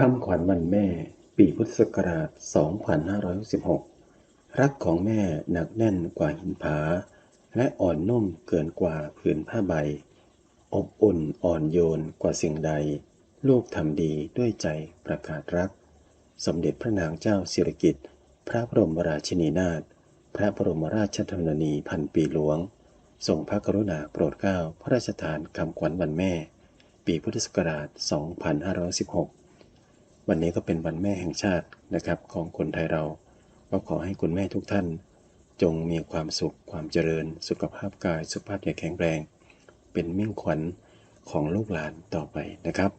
คำขวัญวันแม่ ปีพุทธศักราช 2516 รักของแม่หนักแน่นกว่าหินผา และอ่อนนุ่มเกินกว่าผืนผ้าใบ อบอุ่นอ่อนโยนกว่าสิ่งใด ลูกทำดีด้วยใจประกาศรัก สมเด็จพระนางเจ้าสิริกิติ์พระบรมราชินีนาถพระบรมราชชนนีพันปีหลวงทรงพระกรุณาโปรดเกล้าพระราชทานคำขวัญวันแม่ ปีพุทธศักราช 2516 วันนี้ก็เป็นวันแม่แห่งชาตินะครับของคนไทยเรา ก็ขอให้คุณแม่ทุกท่าน จงมีความสุขความเจริญ สุขภาพกาย สุขภาพแข็งแรง เป็นมิ่งขวัญของลูกหลานต่อไปนะครับ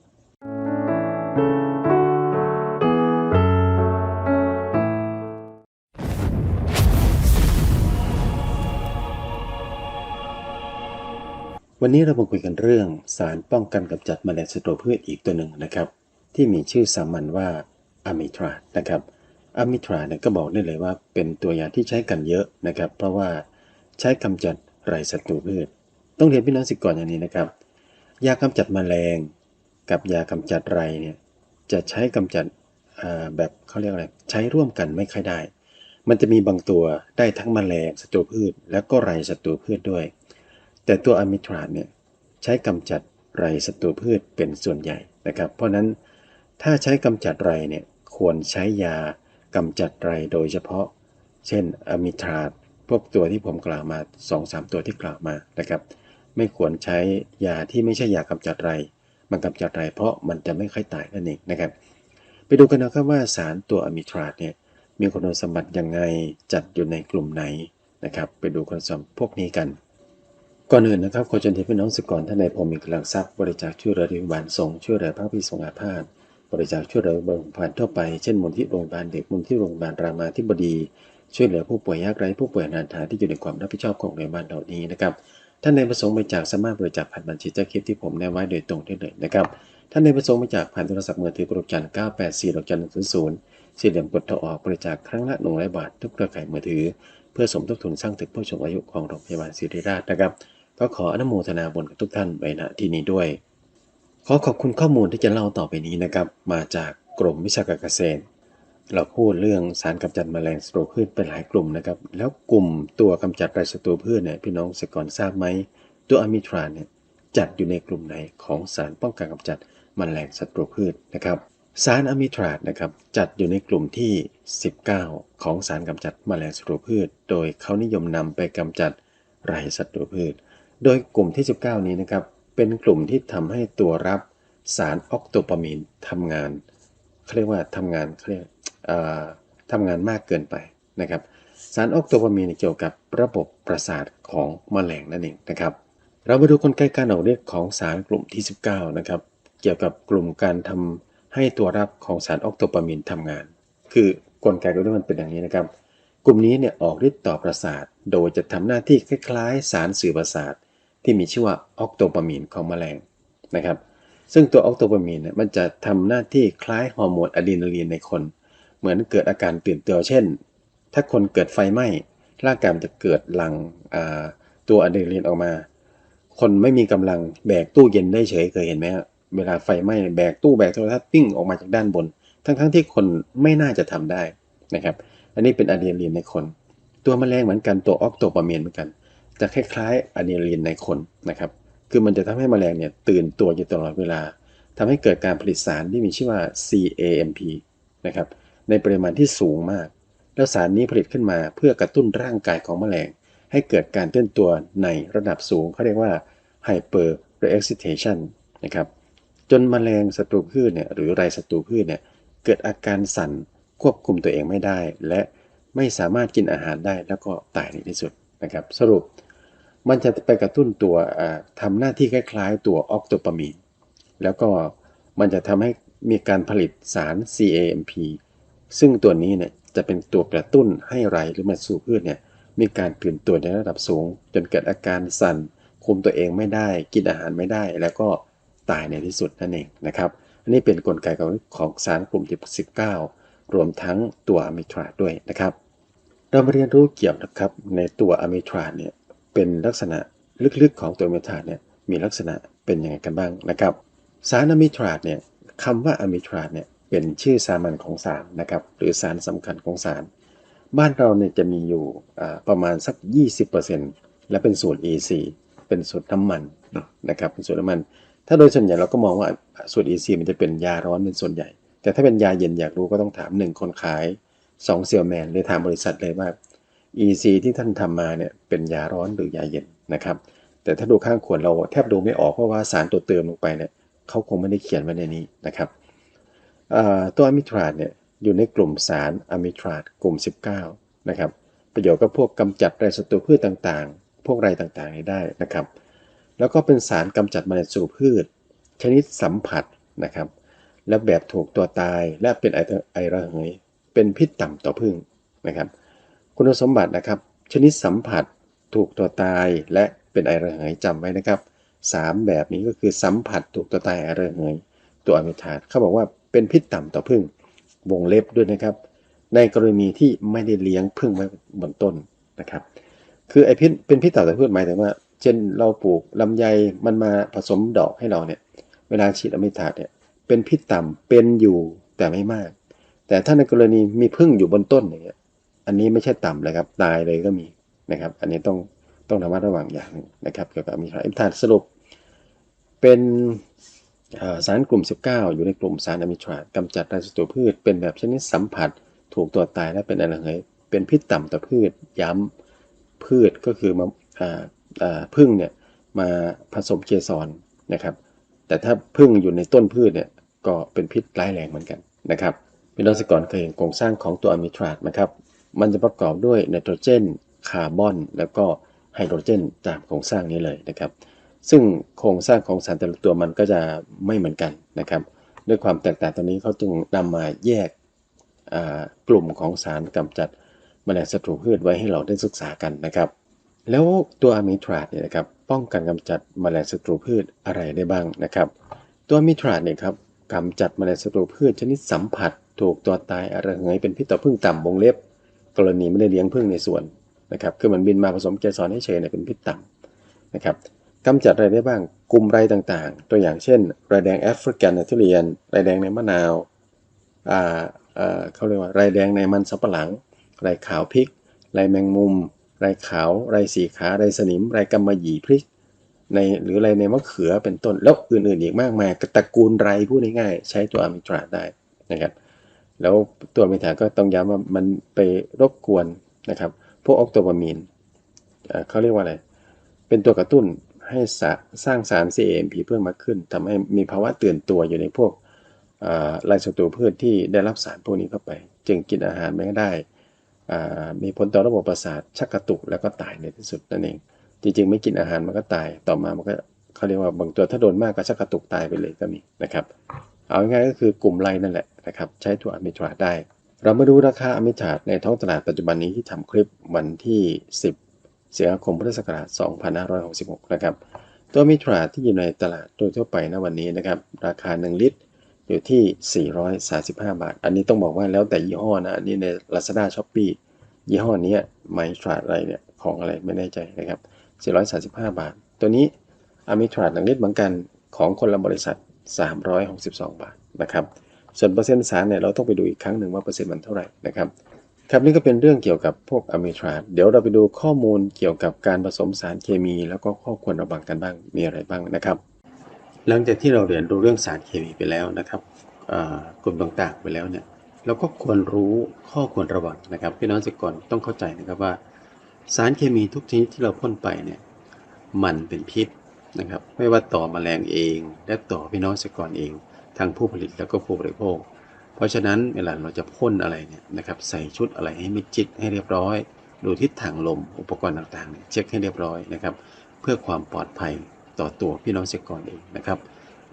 วันนี้เรามาคุยกันเรื่องสารป้องกันกำจัดแมลงศัตรูพืชอีกตัวหนึ่งนะครับ ที่มีชื่อสามัญว่าอะมิทรานะครับอะมิทราเนี่ยก็บอกได้เลยว่าเป็นตัวยาที่ใช้กันเยอะนะครับ เพราะว่าใช้กำจัดไรศัตรูพืช ต้องเรียนพี่น้องสิก่อนอย่างนี้นะครับ ยากำจัดแมลง กับยากำจัดไรเนี่ยจะใช้กำจัดอ่าแบบเขาเรียกอะไรใช้ร่วมกันไม่ค่อยได้ มันจะมีบางตัวได้ทั้งแมลงศัตรูพืช แล้วก็ไรศัตรูพืชด้วย แต่ตัวอะมิทราเนี่ยใช้กำจัดไรศัตรูพืชเป็นส่วนใหญ่นะครับ เพราะนั้น ถ้าใช้กำจัดไรเนี่ยควรใช้ยากำจัดไรโดยเฉพาะ เช่นอะมิทราพวกตัวที่ผมกล่าวมา 2-3 ตัวที่กล่าวมานะครับ ไม่ควรใช้ยาที่ไม่ใช่ยากำจัดไร มันกำจัดไรเพราะมันจะไม่ค่อยตายนั่นเองนะครับ ไปดูกันนะครับว่าสารตัวอะมิทราเนี่ยมีคุณสมบัติยังไงจัดอยู่ในกลุ่มไหนนะครับ ไปดูคุณสมบัติพวกนี้กันก่อนอื่นนะครับขอเชิญที่พี่น้องสกรท่านในผมมีกำลังทรัพย์บริจาคช่วยเหลือโรงพยาบาลสงช่วยเหลือพระพิสงฆ์อาพาธ บริจาคช่วยเหลือโรงพยาบาลทั่วไป เช่นมูลที่โรงพยาบาลเด็กมูลที่โรงพยาบาลรามาธิบดี ช่วยเหลือผู้ป่วยยากไร้ผู้ป่วยอนาถาที่อยู่ในความรับผิดชอบของโรงพยาบาลเหล่านี้นะครับ ท่านในประสงค์บริจาคสามารถบริจาคผ่านบัญชีเจ้าคลิปที่ผมแนบไว้โดยตรงได้เลยนะครับ ท่านในประสงค์บริจาคผ่านโทรศัพท์มือถือกดจัน984ดอกจัน100สี่เหลี่ยมกดโทรออกบริจาคครั้งละ100บาททุกเครือข่ายมือถือ เพื่อสมทบทุนสร้างตึกผู้สูงอายุของโรงพยาบาลศิริราชนะครับ ก็ขออนุโมทนาบุญกับทุกท่านไว้ณที่นี้ด้วย ขอขอบคุณข้อมูลที่จะเล่าต่อไปนี้นะครับ มาจากกรมวิชาการเกษตร เราพูดเรื่องสารกำจัดแมลงศัตรูพืชเป็นหลายกลุ่มนะครับ แล้วกลุ่มตัวกำจัดไรศัตรูพืชเนี่ยพี่น้องเกษตรกรทราบไหม ตัวอะมิทรานเนี่ยจัดอยู่ในกลุ่มไหนของสารป้องกันกำจัดแมลงศัตรูพืชนะครับสารอะมิทราดนะครับจัดอยู่ในกลุ่มที่ 19 ของสารกำจัดแมลงศัตรูพืช โดยเขานิยมนำไปกำจัดไรศัตรูพืช โดยกลุ่มที่ 19 นี้นะครับ เป็นกลุ่มที่ทำให้ตัวรับสารออกโตปามีนทำงานเขาเรียกว่าทำงานเขาเรียกทำงานมากเกินไปนะครับ สารออกโตปามีนเกี่ยวกับระบบประสาทของแมลงนั่นเองนะครับ เรามาดูกลไกการออกฤทธิ์ของสารกลุ่มที่ 19 นะครับ เกี่ยวกับกลุ่มการทำให้ตัวรับของสารออกโตปามีนทำงาน คือกลไกการเรื่องมันเป็นอย่างนี้นะครับ กลุ่มนี้เนี่ยออกฤทธิ์ต่อประสาท โดยจะทำหน้าที่คล้ายๆ สารสื่อประสาท ที่มีชื่อว่าออกโตปามีนของแมลงนะครับ ซึ่งตัวออกโตปามีนเนี่ยมันจะทำหน้าที่คล้ายฮอร์โมนอะดรีนาลีนในคน เหมือนเกิดอาการตื่นตัวเช่น ถ้าคนเกิดไฟไหม้ร่างกายมันจะเกิดหลั่งตัวอะดรีนาลีนออกมา คนไม่มีกำลังแบกตู้เย็นได้เฉยเคยเห็นไหมฮะเวลาไฟไหม้แบกตู้แบกโทรทัศน์ปิ้งออกมาจากด้านบน ทั้งๆที่คนไม่น่าจะทำได้นะครับ อันนี้เป็นอะดรีนาลีนในคน ตัวแมลงเหมือนกันตัวออกโตปามีนเหมือนกัน จะคล้ายๆอะดรีนาลีนในคนนะครับ คือมันจะทำให้แมลงเนี่ยตื่นตัวอยู่ตลอดเวลาทำให้เกิดการผลิตสารที่มีชื่อว่า CAMP นะครับในปริมาณที่สูงมาก แล้วสารนี้ผลิตขึ้นมาเพื่อกระตุ้นร่างกายของแมลง ให้เกิดการเต้นตัวในระดับสูงเขาเรียกว่า hyper reexcitation นะครับจนแมลงศัตรูพืชเนี่ยหรือไรศัตรูพืชเนี่ยเกิดอาการสั่นควบคุมตัวเองไม่ได้ และไม่สามารถกินอาหารได้แล้วก็ตายในที่สุดนะครับ สรุป มันจะไปกระตุ้นตัวอ่าทำหน้าที่คล้ายๆ ตัวออกโตปามีน แล้วก็มันจะทำให้มีการผลิตสาร CAMP ซึ่งตัวนี้เนี่ยจะเป็นตัวกระตุ้นให้ไรหรือแมลงศัตรูพืชเนี่ยมีการตื่นตัวในระดับสูง จนเกิดอาการสั่นคุมตัวเองไม่ได้ กินอาหารไม่ได้ แล้วก็ตายในที่สุดนั่นเองนะครับ อันนี้เป็นนกลไกของของสารกลุ่มที่19 รวมทั้งตัวอะมิทราด้วยนะครับ เรามาเรียนรู้เกี่ยวนะครับในตัวอะมิทราเนี่ย เป็นลักษณะลึกๆของตัวอะมิทราดเนี่ยมีลักษณะเป็นยังไงกันบ้างนะครับ สารอะมิทราดเนี่ยคำว่าอะมิทราดเนี่ยเป็นชื่อสามัญของสารนะครับหรือสารสำคัญของสาร บ้านเราเนี่ยจะมีอยู่ประมาณสัก 20%และเป็นสูตร EC เป็นสูตรน้ำมันนะครับเป็นสูตรน้ำมัน ถ้าโดยส่วนใหญ่เราก็มองว่าสูตร EC มันจะเป็นยาร้อนเป็นส่วนใหญ่ แต่ถ้าเป็นยาเย็นอยากรู้ก็ต้องถาม 1 คนขาย 2 เซลแมนหรือถามบริษัทเลยว่า EC ที่ท่านทำมาเนี่ยเป็นยาร้อนหรือยาเย็นนะครับ แต่ถ้าดูข้างขวดเราแทบดูไม่ออกเพราะว่าสารตัวเติมลงไปเนี่ยเขาคงไม่ได้เขียนไว้ในนี้นะครับตัวอะมิทราดเนี่ยอยู่ในกลุ่มสารอะมิทราดกลุ่ม 19 นะครับ ประโยชน์ก็พวกกำจัดไรศัตรูพืชต่างๆ พวกไรต่างๆได้นะครับ แล้วก็เป็นสารกำจัดแมลงศัตรูพืช ชนิดสัมผัสนะครับ และแบบถูกตัวตายและเป็นไอไอระเหยเป็นพิษต่ำต่อพึ่งนะครับ คุณสมบัตินะครับ ชนิดสัมผัสถูกตัวตายและเป็นไอระเหยจำไว้นะครับสามแบบนี้ก็คือสัมผัสถูกตัวตายไอระเหยตัวอะมิทาดเขาบอกว่าเป็นพิษต่ำต่อพึ่งวงเล็บด้วยนะครับ ในกรณีที่ไม่ได้เลี้ยงพึ่งไว้บนต้นนะครับ คือไอพิษเป็นพิษต่ำต่อพืชหมายถึงว่า เช่นเราปลูกลำไยมันมาผสมดอกให้เราเนี่ยเวลาฉีดอะมิทาดเนี่ยเป็นพิษต่ำเป็นอยู่แต่ไม่มาก แต่ถ้าในกรณีมีพึ่งอยู่บนต้นอย่างเงี้ย อันนี้ไม่ใช่ต่ำเลยครับตายเลยก็มีนะครับ อันนี้ต้องต้องระมัดระวังอย่างหนึ่งนะครับเกี่ยวกับอะมิทราอิมทานสรุป เป็นสารกลุ่ม 19 อยู่ในกลุ่มสารอะมิทรากำจัดไรศัตรูพืช เป็นแบบชนิดสัมผัส ถูกตัวตายและเป็นอะไรเหยเป็นพิษต่ำต่อพืชย้ำพืชก็คือมาพึ่งเนี่ยมาผสมเกสรนะครับ แต่ถ้าพึ่งอยู่ในต้นพืชเนี่ยก็เป็นพิษร้ายแรงเหมือนกันนะครับพี่น้องสกรเคยเห็นโครงสร้างของตัวอะมิทรานะครับ มันจะประกอบด้วยไนโตรเจน คาร์บอน แล้วก็ไฮโดรเจนตามโครงสร้างนี้เลยนะครับ ซึ่งโครงสร้างของสารแต่ละตัวมันก็จะไม่เหมือนกันนะครับ ด้วยความแตกต่างตรงนี้เขาจึงนำมาแยกกลุ่มของสารกำจัดแมลงศัตรูพืชไว้ให้เราได้ศึกษากันนะครับ แล้วตัวอะมิทราดเนี่ยนะครับป้องกันกำจัดแมลงศัตรูพืชอะไรได้บ้างนะครับ ตัวอะมิทราดเนี่ยครับกำจัดแมลงศัตรูพืชชนิดสัมผัส ถูกตัวตายอะไรเหยเป็นพิษต่อพึ่งต่ำวงเล็บ กรณีไม่ได้เลี้ยงพึ่งในสวนนะครับ คือมันบินมาผสมเกสรให้เฉยเนี่ยเป็นพิษต่ำนะครับกำจัดอะไรได้บ้าง กลุ่มไรต่างๆ ตัวอย่างเช่นไรแดงแอฟริกันเนเธอร์เรียน ไรแดงในมะนาว อ่าอ่าเขาเรียกว่าไรแดงในมันสำปะหลัง ไรขาวพริก ไรแมงมุม ไรขาว ไรสีขา ไรสนิม ไรกำมะหยี่พริก ในหรืออะไรในมะเขือเป็นต้น แล้วอื่นๆอีกมากมายตระกูลไรพูดง่ายๆใช้ตัวอะมิตราได้นะครับ แล้วตัวอะมิตราก็ต้องย้ำว่ามันไปรบกวนนะครับ พวกออกโตบามีนเขาเรียกว่าอะไร เป็นตัวกระตุ้นให้สร้างสาร CAMP เพิ่มมากขึ้นทำให้มีภาวะตื่นตัวอยู่ในพวกลายศัตรูพืชที่ได้รับสารพวกนี้เข้าไป จึงกินอาหารไม่ได้ มีผลต่อระบบประสาทชักกระตุกแล้วก็ตายในที่สุดนั่นเอง จริงๆ ไม่กินอาหารมันก็ตายต่อมามันก็เขาเรียกว่าบางตัวถ้าโดนมากก็ชักกระตุกตายไปเลยก็มีนะครับ เอาง่ายๆก็คือกลุ่มไรนั่นแหละนะครับใช้ตัวอะมิทราได้ เรามาดูราคาอะมิทราในท้องตลาดปัจจุบันนี้ที่ทำคลิปวันที่ 10 สิงหาคมพุทธศักราช 2566 นะครับ ตัวมิทราที่อยู่ในตลาดโดยทั่วไปณวันนี้นะครับ ราคา 1 ลิตรอยู่ที่ 435 บาท อันนี้ต้องบอกว่าแล้วแต่ยี่ห้อนะ อันนี้ใน Lazada Shopee ยี่ห้อนี้ไมทราอะไรเนี่ย ของอะไรไม่แน่ใจนะครับ 435 บาท ตัวนี้อมิทรา1ลิตรเหมือนกันของคนละบริษัท 362 บาทนะครับ ส่วนเปอร์เซ็นต์สารเนี่ยเราต้องไปดูอีกครั้งหนึ่งว่าเปอร์เซ็นต์มันเท่าไหร่นะครับครับนี่ก็เป็นเรื่องเกี่ยวกับพวกอะมิทราเดี๋ยวเราไปดูข้อมูลเกี่ยวกับการผสมสารเคมี แล้วก็ข้อควรระวังกันบ้างมีอะไรบ้างนะครับ หลังจากที่เราเรียนรู้เรื่องสารเคมีไปแล้วนะครับกลุ่มต่างๆไปแล้วเนี่ยเราก็ควรรู้ข้อควรระวังนะครับพี่น้องสิกรต้องเข้าใจนะครับว่า สารเคมีทุกชนิดที่เราพ่นไปเนี่ยมันเป็นพิษ นะครับ ไม่ว่าต่อแมลงเอง และต่อพี่น้องเกษตรกรเองทั้งผู้ผลิตแล้วก็ผู้บริโภค เพราะฉะนั้นเวลาเราจะพ่นอะไรเนี่ยนะครับใส่ชุดอะไรให้มิดชิดให้เรียบร้อย ดูทิศทางลมอุปกรณ์ต่างๆเนี่ยเช็คให้เรียบร้อยนะครับ เพื่อความปลอดภัยต่อตัวพี่น้องเกษตรกรเองนะครับ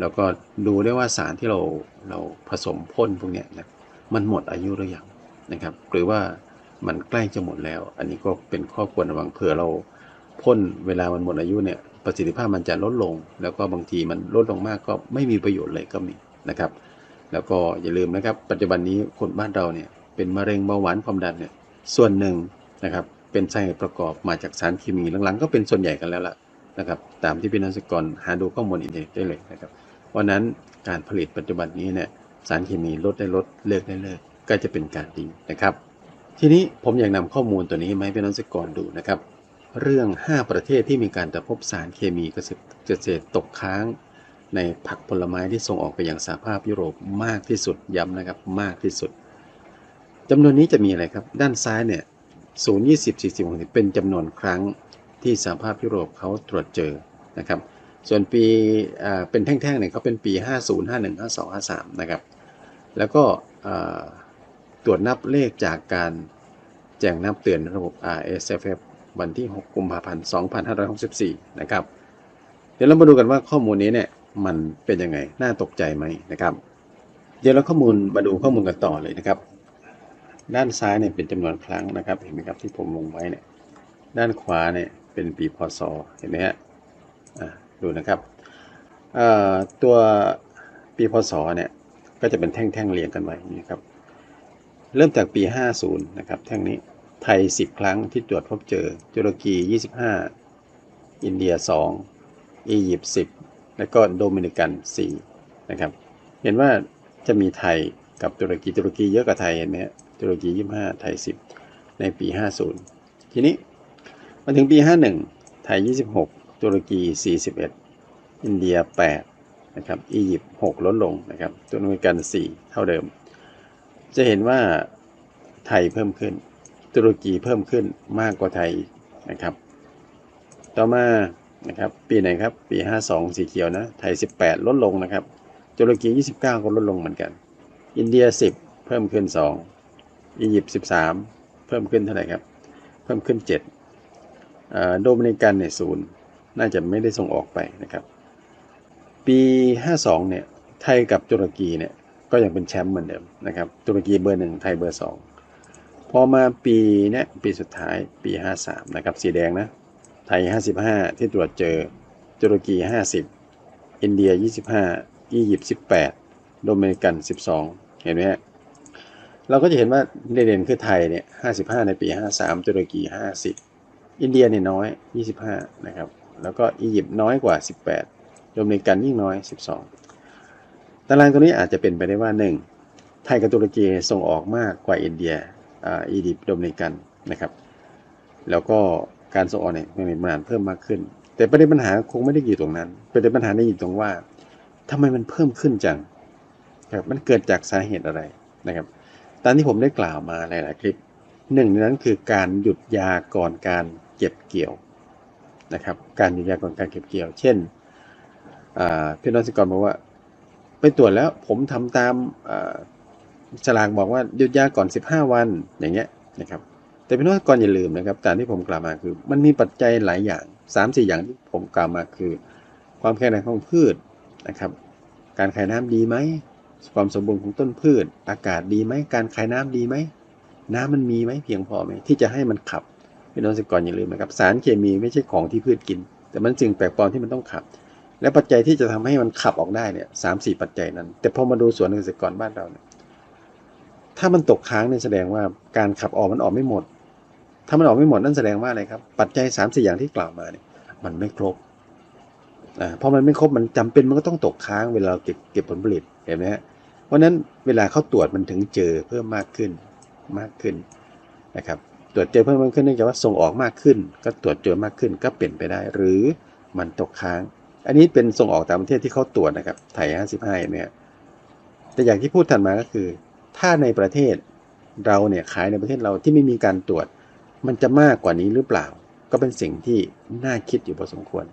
แล้วก็ดูได้ว่าสารที่เราเราผสมพ่นพวกนี้นะมันหมดอายุหรือยังนะครับ หรือว่ามันใกล้จะหมดแล้ว อันนี้ก็เป็นข้อควรระวังเผื่อเราพ่นเวลามันหมดอายุเนี่ย ประสิทธิภาพมันจะลดลง แล้วก็บางทีมันลดลงมากก็ไม่มีประโยชน์เลยก็มีนะครับ แล้วก็อย่าลืมนะครับ ปัจจุบันนี้คนบ้านเราเนี่ยเป็นมะเร็งเบาหวานความดันเนี่ยส่วนหนึ่งนะครับเป็นสาเหตุประกอบมาจากสารเคมีหลังๆ ก็เป็นส่วนใหญ่กันแล้วล่ะนะครับตามที่พี่นักศึกษาหาดูข้อมูลอินเทอร์เน็ตได้เลยนะครับเพราะฉะนั้นการผลิตปัจจุบันนี้เนี่ยสารเคมีลดได้ลดเลิกได้เลิกก็จะเป็นการดีนะครับ ทีนี้ผมอยากนำข้อมูลตัวนี้มาให้พี่น้องเกษตรกรดูนะครับ เรื่อง 5 ประเทศที่มีการตรวจพบสารเคมีเกษตรเกษตรตกค้าง ในผักผลไม้ที่ส่งออกไปยังสหภาพยุโรปมากที่สุดย้ำนะครับมากที่สุดจำนวนนี้จะมีอะไรครับ ด้านซ้ายเนี่ย0 20 40 60 เป็นจำนวนครั้งที่สหภาพยุโรปเขาตรวจเจอนะครับ ส่วนปีเป็นแท่งๆเนี่ยเขาเป็นปี 50 51 52 53 นะครับ แล้วก็ตรวจนับเลขจากการแจ้งนับเตือนระบบ RSFF วันที่ 6 กุมภาพันธ์ 2564 นะครับ เดี๋ยวเรามาดูกันว่าข้อมูลนี้เนี่ยมันเป็นยังไง น่าตกใจไหมนะครับ เดี๋ยวเราข้อมูลมาดูข้อมูลกันต่อเลยนะครับ ด้านซ้ายเนี่ยเป็นจำนวนครั้งนะครับ เห็นไหมครับที่ผมลงไว้เนี่ย ด้านขวาเนี่ยเป็นปีพศ เห็นไหมฮะอ่าดูนะครับอ่อตัวปีพศเนี่ยก็จะเป็นแท่งๆเรียงกันไว้นี่ครับ เริ่มจากปี 50 นะครับ แท่งนี้ ไทย 10 ครั้งที่ตรวจพบเจอ ตุรกี 25 อินเดีย 2 อียิปต์ 10 แล้วก็โดมินิกัน 4 นะครับ เห็นว่าจะมีไทยกับตุรกี ตุรกีเยอะกว่าไทยเห็นไหมตุรกี 25 ไทย 10 ในปี 50 ทีนี้มาถึงปี 51 ไทย 26 ตุรกี 41 อินเดีย 8 นะครับ อียิปต์ 6 ลดลงนะครับโดมินิกัน 4 เท่าเดิม จะเห็นว่าไทยเพิ่มขึ้น ตุรกีเพิ่มขึ้นมากกว่าไทยนะครับ ต่อมานะครับปีไหนครับปี 52 สีเขียวนะไทย 18 ลดลงนะครับ ตุรกี 29 ก็ลดลงเหมือนกัน อินเดีย 10 เพิ่มขึ้น 2 อียิปต์ 13 เพิ่มขึ้นเท่าไหร่ครับ เพิ่มขึ้น7อ่าโดมินิกันเนี่ยศูนย์น่าจะไม่ได้ส่งออกไปนะครับ ปี 52 เนี่ยไทยกับตุรกีเนี่ยก็ยังเป็นแชมป์เหมือนเดิมนะครับ ตุรกีเบอร์หนึ่งไทยเบอร์สอง อมาปีเนี้ยปีสุดท้ายปี 53 นะครับ สีแดงนะ ไทย 55 ที่ตรวจเจอ ตุรกี 50 อินเดีย 25 อียิปต์ 18 โดมินิกัน 12 เห็นไหมฮะเราก็จะเห็นว่าเด่นๆคือไทยเนี่ย 55 ในปี 53 ตุรกี 50 อินเดียเนี่ยน้อย 25 นะครับ แล้วก็อียิปต์น้อยกว่า 18 โดมินิกันยิ่งน้อย 12 ตารางตัวนี้อาจจะเป็นไปได้ว่า 1. ไทยกับตุรกีส่งออกมากกว่าอินเดีย อ่าอียิปต์โดมินิกันนะครับ แล้วก็การส่งออกเนี่ยมีปริมาณเพิ่มมากขึ้น แต่ประเด็นปัญหาคงไม่ได้อยู่ตรงนั้นประเด็นปัญหาได้อยู่ตรงว่าทำไมมันเพิ่มขึ้นจังครับมันเกิดจากสาเหตุอะไรนะครับ ตามที่ผมได้กล่าวมาหลายๆคลิปหนึ่งในนั้นคือการหยุดยาก่อนการเก็บเกี่ยวนะครับ การหยุดยาก่อนการเก็บเกี่ยว เช่นอ่าพี่น้องสิกรบอกว่า ไปตรวจแล้วผมทำตามอ่า ฉลากบอกว่าหยุดยาก่อน 15 วันอย่างเงี้ยนะครับ แต่พี่น้องก่อนอย่าลืมนะครับตามที่ผมกล่าวมาคือ มันมีปัจจัยหลายอย่าง3ามสี่อย่างที่ผมกล่าวมาคือ ความแข็งแรงของพืชนะครับ การขายน้ำดีไหมความสมบูรณ์ของต้นพืช อากาศดีไหมการขายน้ำดีไหมน้ำมันมีไหมเพียงพอไหมที่จะให้มันขับพี่น้องเกษตรกรอย่าลืมนะครับ สารเคมีไม่ใช่ของที่พืชกิน แต่มันสิ่งแปลกปลอมที่มันต้องขับ และปัจจัยที่จะทำให้มันขับออกได้เนี่ยสามสี่ปัจจัยนั้น แต่พอมาดูสวนเกษตรกรบ้านเราเนี่ย ถ้ามันตกค้างเนี่ยแสดงว่าการขับออกมันออกไม่หมด ถ้ามันออกไม่หมดนั่นแสดงว่าอะไรครับ ปัจจัย3ามสี่อย่างที่กล่าวมาเนี่ยมันไม่ครบอ่าพอมันไม่ครบมันจำเป็นมันก็ต้องตกค้างเวลาเราเก็บเก็บผลผลิตเห็นไหมฮะเพราะนั้นเวลาเขาตรวจมันถึงเจอเพิ่มมากขึ้นมากขึ้นนะครับตรวจเจอเพิ่มมากขึ้นเนื่องจากว่าส่งออกมากขึ้น ก็ตรวจเจอมากขึ้นก็เปลี่ยนไปได้ หรือมันตกค้าง อันนี้เป็นส่งออกต่างประเทศที่เขาตรวจนะครับไทย55เห็นไหมฮะแต่อย่างที่พูดถัดมาก็คือ ถ้าในประเทศเราเนี่ยขายในประเทศเราที่ไม่มีการตรวจ มันจะมากกว่านี้หรือเปล่า ก็เป็นสิ่งที่น่าคิดอยู่พอสมควร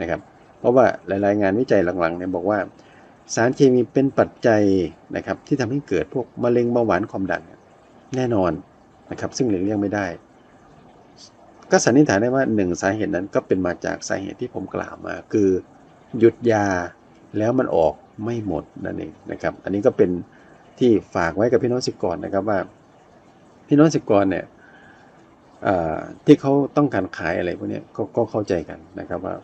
นะครับ เพราะว่าหลายๆงานวิจัยหลังๆเนี่ยบอกว่า สารเคมีเป็นปัจจัยนะครับที่ทำให้เกิดพวกมะเร็งเบาหวานความดันแน่นอนนะครับ ซึ่งหลีกเลี่ยงไม่ได้ ก็สันนิษฐานได้ว่าหนึ่งสาเหตุนั้นก็เป็นมาจากสาเหตุที่ผมกล่าวมา คือหยุดยาแล้วมันออกไม่หมดนั่นเองนะครับ อันนี้ก็เป็น ที่ฝากไว้กับพี่น้องเกกรนะครับว่า พี่น้องเกกรเนี่ยที่เขาต้องการขายอะไรพวกนี้ก็ก็เข้าใจกันนะครับว่า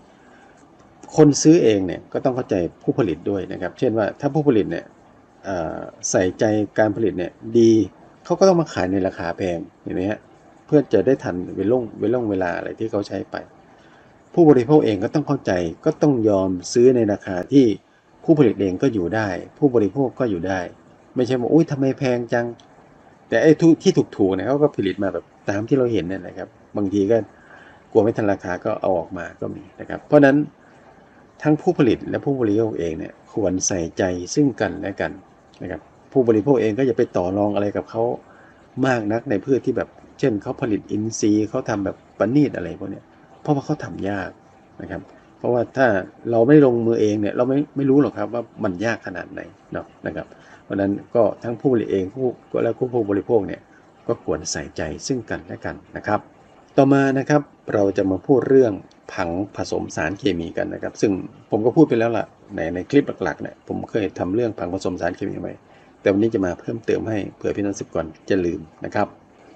คนซื้อเองเนี่ยก็ต้องเข้าใจผู้ผลิตด้วยนะครับ เช่นว่าถ้าผู้ผลิตเนี่ยใส่ใจการผลิตเนี่ยดีเขาก็ต้องมาขายในราคาแพงเห็นไหมฮะเพื่อจะได้ทันเวลงเวลงเวลาอะไรที่เขาใช้ไป ผู้บริโภคเองก็ต้องเข้าใจก็ต้องยอมซื้อในราคาที่ผู้ผลิตเองก็อยู่ได้ ผู้บริโภคก็อยู่ได้ ไม่ใช่ว่าอุ้ยทำไมแพงจัง แต่ไอ้ทุที่ถูกๆเนี่ยเขาก็ผลิตมาแบบตามที่เราเห็นเนี่ยนะครับ บางทีก็กลัวไม่ทันราคาก็เอาออกมาก็มีนะครับ เพราะฉะนั้นทั้งผู้ผลิตและผู้บริโภคเองเนี่ยควรใส่ใจซึ่งกันและกันนะครับ ผู้บริโภคเองก็อย่าไปต่อรองอะไรกับเขามากนักในพืชที่แบบ เช่นเขาผลิตอินทรีย์เขาทำแบบปณีตอะไรพวกนี้เพราะว่าเขาทำยากนะครับ เพราะว่าถ้าเราไม่ลงมือเองเนี่ยเราไม่ไม่รู้หรอกครับว่ามันยากขนาดไหนเนาะนะครับ เพราะนั้นก็ทั้งผู้ผลิตเองผู้และผู้บริโภคเนี่ยก็ควรใส่ใจซึ่งกันและกันนะครับ ต่อมานะครับเราจะมาพูดเรื่องผังผสมสารเคมีกันนะครับ ซึ่งผมก็พูดไปแล้วล่ะในในคลิปหลักๆเนี่ยผมเคยทำเรื่องผังผสมสารเคมีไว้แต่วันนี้จะมาเพิ่มเติมให้เผื่อพี่น้องสิกรจะลืมนะครับ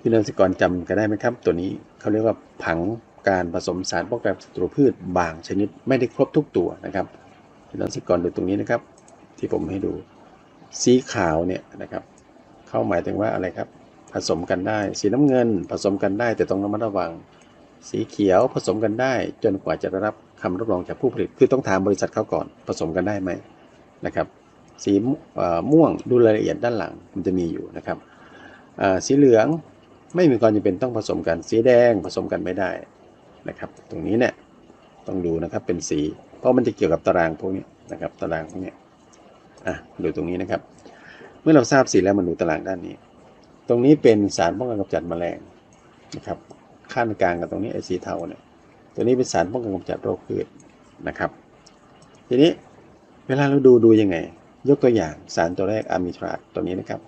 พี่น้องสิกรจำกันได้ไหมครับ ตัวนี้เขาเรียกว่าผังการผสมสารป้องกันศัตรูพืชบางชนิดไม่ได้ครบทุกตัวนะครับพี่น้องสิกรดูตรงนี้นะครับ ที่ผมให้ดู สีขาวเนี่ยนะครับเข้าหมายถึงว่าอะไรครับ ผสมกันได้ สีน้ำเงินผสมกันได้ แต่ต้องระมัดระวัง สีเขียวผสมกันได้ จนกว่าจะได้รับคำรับรองจากผู้ผลิต คือต้องถามบริษัทเขาก่อน ผสมกันได้ไหมนะครับ สีม่วงดูรายละเอียดด้านหลังมันจะมีอยู่นะครับสีเหลืองไม่มีความจำเป็นต้องผสมกัน สีแดงผสมกันไม่ได้นะครับ ตรงนี้เนี่ยต้องดูนะครับเป็นสี เพราะมันจะเกี่ยวกับตารางพวกนี้นะครับ ตารางพวกนี้ อะดูตรงนี้นะครับ เมื่อเราทราบสีแล้วมาดูตารางด้านนี้ ตรงนี้เป็นสารป้องกันกำจัดแมลงนะครับขั้นกลางกับตรงนี้ไอสีเทาเนี่ยตัวนี้เป็นสารป้องกันกำจัดโรคพืชนะครับ ทีนี้เวลาเราดูดูยังไง ยกตัวอย่างสารตัวแรกอะมิทราตตัวนี้นะครับ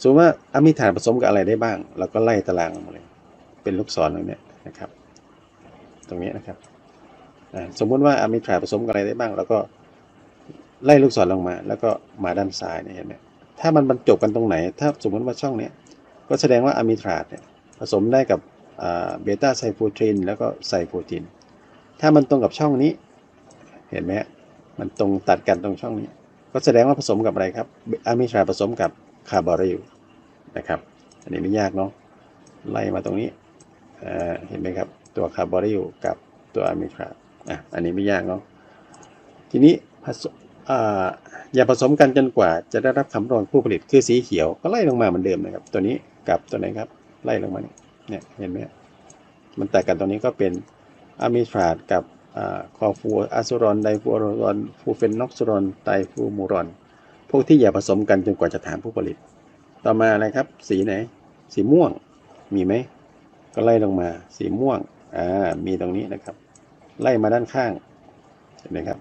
สมมติว่าอะมิทราตผสมกับอะไรได้บ้างเราก็ไล่ตารางมาเลย เป็นลูกศรตรงนี้นะครับ ตรงนี้นะครับสมมติว่าอะมิทราตผสมกับอะไรได้บ้างเราก็ ไล่ลูกศรลงมา แล้วก็มาด้านซ้ายเนี่ยเห็นไหมถ้ามันบรรจบกันตรงไหน ถ้าสมมติว่าช่องนี้ก็แสดงว่าอะมิทราตเนี่ยผสมได้กับเบต้าไซโฟทรินแล้วก็ไซโฟติน ถ้ามันตรงกับช่องนี้ เห็นไหมมันตรงตัดกันตรงช่องนี้ ก็แสดงว่าผสมกับอะไรครับอะมิทราผสมกับคาร์บอริลนะครับ อันนี้ไม่ยากเนาะไล่มาตรงนี้เห็นไหมครับ ตัวคาร์บอริลกับตัวอะมิทราอะอันนี้ไม่ยากเนาะทีนี้ผสม อย่าผสมกันจนกว่าจะได้รับคำร้องผู้ผลิตคือสีเขียว ก็ไล่ลงมาเหมือนเดิมนะครับ ตัวนี้กับตัวไหนครับไล่ลงมาเนี่ยเห็นไหมมันแตกกันตรงนี้ก็เป็นอะมิทราตกับคอฟูอะซูรอนไดฟูอรอนฟูเฟนนอกซูรอนไดฟูมูรอน พวกที่อย่าผสมกันจนกว่าจะถามผู้ผลิต ต่อมาอะไรครับ สีไหน สีม่วงมีไหมก็ไล่ลงมาสีม่วงอ่ามีตรงนี้นะครับ ไล่มาด้านข้างเห็นไหมครับ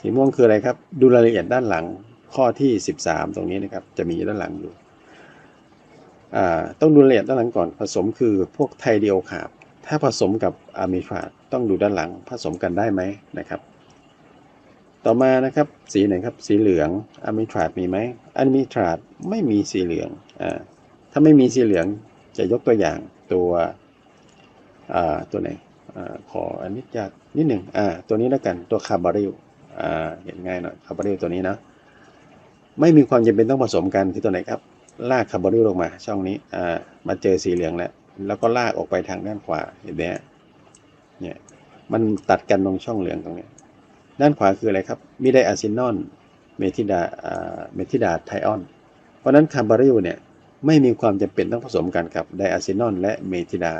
สีม่วงคืออะไรครับ ดูรายละเอียดด้านหลังข้อที่ 13 ตรงนี้นะครับ จะมีด้านหลังอยู่ต้องดูรายละเอียดด้านหลังก่อน ผสมคือพวกไทเดียวขาบ ถ้าผสมกับอะมิทราตต้องดูด้านหลังผสมกันได้ไหมนะครับ ต่อมานะครับสีไหนครับสีเหลืองอะมิทราตมีไหมอะมิทราตไม่มีสีเหลืองอ่าถ้าไม่มีสีเหลืองจะยกตัวอย่างตัวตัวไหนอขออนนี้จะนิดหนึ่งอ่าตัวนี้แล้วกันตัวคาร์บาริล อ่าเห็นง่ายหน่อยคาร์บาริลตัวนี้นะไม่มีความจำเป็นต้องผสมกันคือตัวไหนครับลากคาร์บอนิลลงมา ช่องนี้อ่ามาเจอสีเหลืองแล้วแล้วก็ลากออกไปทางด้านขวาเห็นไหมเนี่ยมันตัดกันตรงช่องเหลืองตรงนี้ ด้านขวาคืออะไรครับมีไดอะซินอนเมทิดาอ่าเมทิดาไทออน เพราะนั้นคาร์บอริลเนี่ยไม่มีความจำเป็นต้องผสมกันกับไดอะซินอนและเมทิดา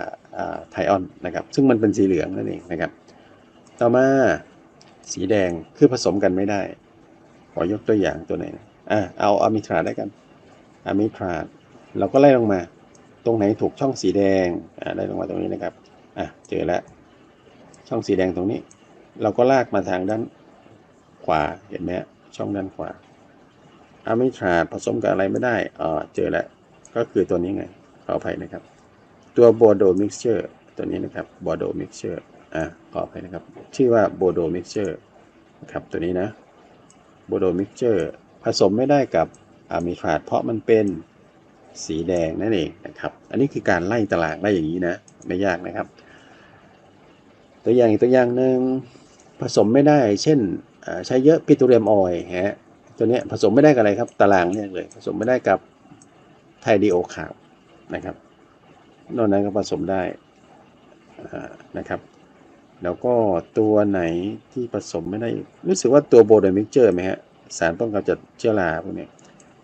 ไทออนนะครับ ซึ่งมันเป็นสีเหลืองนั่นเองนะครับ ต่อมา สีแดงคือผสมกันไม่ได้ ขอยกตัวอย่างตัวไหนอ่าเอาอะมิทราได้กันอะมิทราเราก็ไล่ลงมา ตรงไหนถูกช่องสีแดงอ่าไล่ลงมาตรงนี้นะครับอะเจอแล้วช่องสีแดงตรงนี้ เราก็ลากมาทางด้านขวาเห็นไหมช่องด้านขวาอะมิทราผสมกับอะไรไม่ได้อ่าเจอแล้วก็คือตัวนี้ไงขออภัยนะครับ ตัวโบโดมิกเจอร์ตัวนี้นะครับโบโดมิกเจอร์ อ่าขออภัยนะครับ ชื่อว่าโบโดมิกเจอร์นะครับตัวนี้นะโบโดมิกเจอร์ผสมไม่ได้กับอะมิทราตเพราะมันเป็นสีแดงนั่นเองนะครับ อันนี้คือการไล่ตารางได้อย่างนี้นะ ไม่ยากนะครับ ตัวอย่างอีกตัวอย่างหนึ่งผสมไม่ได้ เช่นใช้เยอะปิโตรเลียมออยล์ฮะตัวนี้ผสมไม่ได้กับอะไรครับ ตารางเนี่ยเลย ผสมไม่ได้กับไทดีโอขาวนะครับ นอกนั้นก็ผสมได้นะครับ แล้วก็ตัวไหนที่ผสมไม่ได้ รู้สึกว่าตัวโบเดมิกเจอร์ไหมฮะ สารป้องกันจัดเชื้อราพวกนี้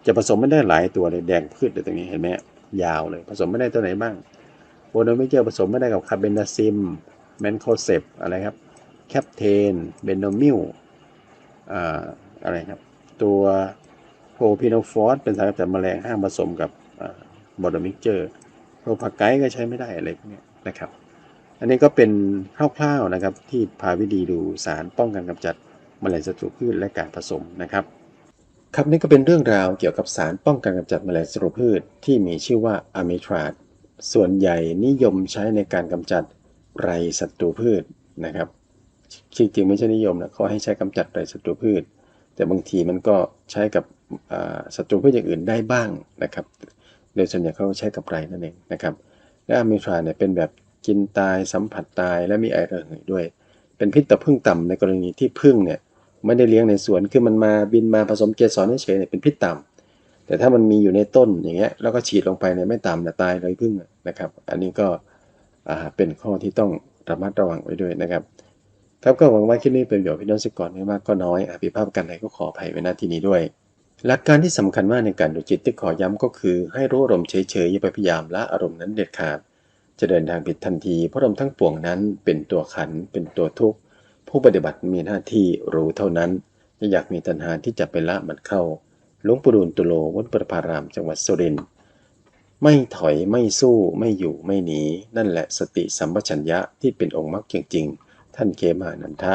จะผสมไม่ได้หลายตัวเลยแดงพืชเลยตรงนี้เห็นไหมยาวเลย ผสมไม่ได้ตัวไหนบ้างโบโนมิกเจอร์ผสมไม่ได้กับคาร์เบนาซิมแมนโคเซปอะไรครับแคปเทนเบนโนมิลอะไรครับ ตัวโพพิโนฟอสเป็นสารกำจัดแมลงห้ามผสมกับบอโนมิกเจอร์โพพาไกด์ก็ใช้ไม่ได้อะไรพวกนี้นะครับ อันนี้ก็เป็นคร่าวๆนะครับที่พาวิธีดูสารป้องกันกำจัดแมลงศัตรูพืชและการผสมนะครับ ครับนี่ก็เป็นเรื่องราวเกี่ยวกับสารป้องกันกำจัดแมลงศัตรูพืชที่มีชื่อว่าอะมิทราดส่วนใหญ่นิยมใช้ในการกำจัดไรศัตรูพืชนะครับจริงๆไม่ใช่นิยมนะเขาให้ใช้กำจัดไรศัตรูพืช แต่บางทีมันก็ใช้กับศัตรูพืชอย่างอื่นได้บ้างนะครับ โดยส่วนใหญ่เขาใช้กับไรนั่นเองนะครับและอะมิทราเนี่ยเป็นแบบ กินตายสัมผัสตายและมีไอระเหยด้วย เป็นพิษต่อพึ่งต่ำในกรณีที่พึ่งเนี่ยไม่ได้เลี้ยงในสวนคือมันมาบินมาผสมเกสรเฉยๆเนี่ยเป็นพิษต่ำแต่ถ้ามันมีอยู่ในต้นอย่างเงี้ยแล้วก็ฉีดลงไปเนี่ยไม่ต่ำแต่ตายเลยพึ่งนะครับ อันนี้ก็เป็นข้อที่ต้องระมัดระวังไว้ด้วยนะครับครับก็หวังว่าคลิปนี้เป็นประโยชน์พี่น้องสิกรไม่มากก็น้อยอภิภาพกันไหนก็ขออภัยไว้ณที่นี้ด้วย หลักการที่สำคัญมากในการดูจิตที่ขอย้ำก็คือ ให้รู้อารมณ์เฉยๆอย่าไปพยายามละอารมณ์นั้นเด็ดขาด จะเดินทางผิดทันทีเพราะอารมณ์ทั้งปวงนั้นเป็นตัวขันเป็นตัวทุกข์ ผู้ปฏิบัติมีหน้าที่รู้เท่านั้นไม่อยากมีตัณหาที่จะไปละมันเข้าหลวงปู่ดูลตุโลวัดประพารามจังหวัดสุรินทร์ไม่ถอยไม่สู้ไม่อยู่ไม่หนี นั่นแหละสติสัมปชัญญะที่เป็นองค์มรรคจริงๆ ท่านเคมานันทะ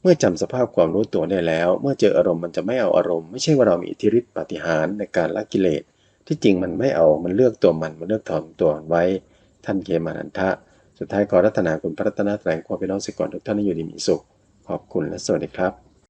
เมื่อจำสภาพความรู้ตัวได้แล้ว เมื่อเจออารมณ์มันจะไม่เอาอารมณ์ไม่ใช่ว่าเรามีอิทธิฤทธิปฏิหารในการละกิเลส ที่จริงมันไม่เอามันเลือกตัวมันมันเลือกถอนตัวไว้ ท่านเกมานันทะ สุดท้ายขอรัตนาคุณพระรัตนตรัยความเป็นน้องสิกรทุกท่านให้อยู่ดีมีสุข ขอบคุณและสวัสดีครับ